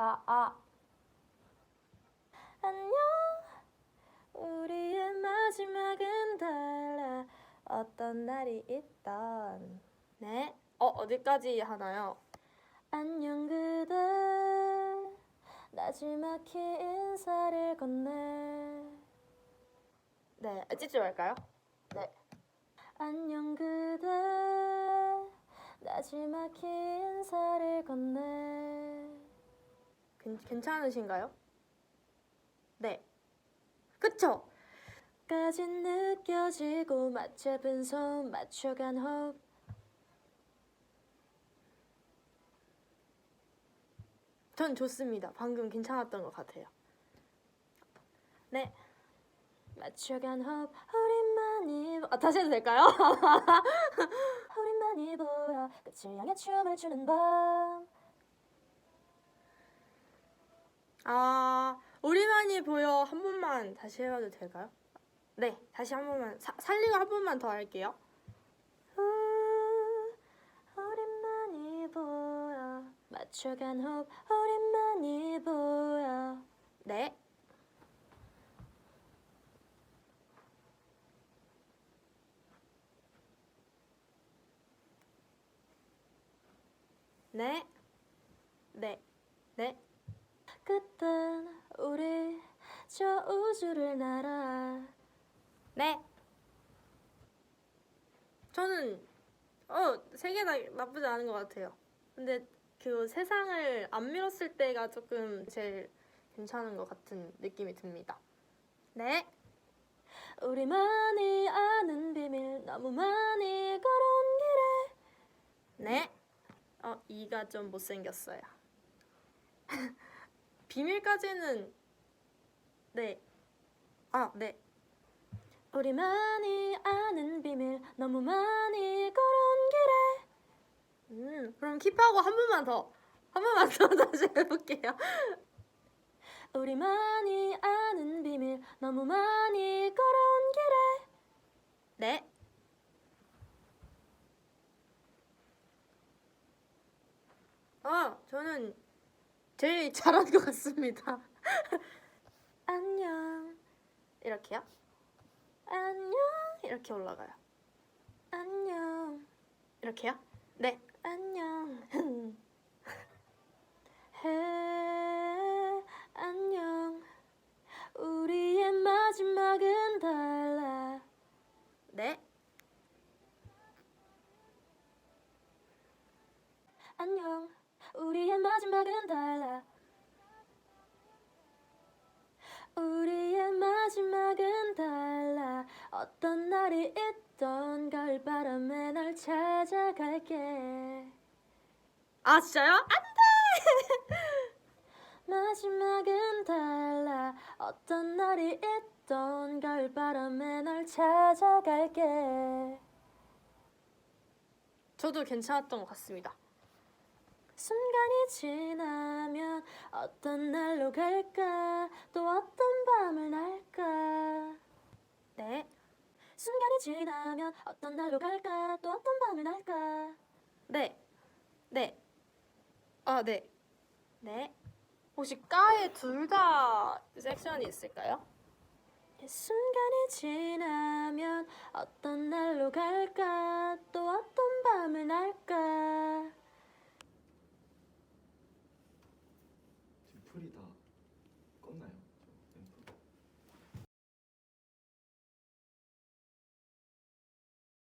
아, 아. 안녕. 우리의 마지막은 달라. 어떤 날이 있던. 네. 어, 어디까지 하나요? 안녕 그대. 나지막히 인사를 건네. 네, 찢지 말까요? 네. 안녕 그대. 나지막히 인사를 건네. 괜, 괜찮으신가요? 네. 그쵸? 까진 느껴지고 맞잡은 손 맞춰간 호흡 전 좋습니다. 방금 괜찮았던 것 같아요. 네. 맞춰간 호흡 우리만이 아, 다시 해도 될까요? 우리만이 보여 끝을 향해 춤을 추는 밤 아, 우리만이 보여 한 번만 다시 해봐도 될까요? 네, 다시 한 번만 사, 살리고 한 번만 더 할게요. 우, 우리만이 보여 맞춰간 호흡 우리만이 보여 네. 네. 네. 네. 그땐 우리 저 우주를 날아. 네. 저는 어 세 개 다 나쁘지 않은 것 같아요. 근데 그 세상을 안 밀었을 때가 조금 제일 괜찮은 것 같은 느낌이 듭니다. 네. 우리만이 아는 비밀 너무 많이 걸어온 길에. 네. 어 이가 좀 못생겼어요. 비밀까지는 네. 아, 네. 우리만이 아는 비밀 너무 많이 걸어온 길에 음, 그럼 킵하고 한 번만 더. 한 번만 더 다시 해볼게요. 우리만이 아는 비밀 너무 많이 걸어온 길에 네. 아, 저는 제일 잘한 것 같습니다. 안녕. 이렇게요? 안녕. 이렇게 올라가요. 안녕. 이렇게요? 네. 안녕. 해, 안녕. 우리의 마지막은 달라. 네. 안녕. 어떤 날이 있던 가을바람에 널 찾아갈게. 아, 진짜요? 안 돼! 마지막은 달라. 어떤 날이 있던 가을바람에 널 찾아갈게. 저도 괜찮았던 것 같습니다. 순간이 지나면 어떤 날로 갈까 또 어떤 밤을 날까 네 순간이 지나면 어떤 날로 갈까? 또 어떤 밤을 날까? 네 네 아 네네. 네. 혹시 까에 둘 다 섹션이 있을까요? 순간이 지나면 어떤 날로 갈까? 또 어떤 밤을 날까? 지금 풀이 다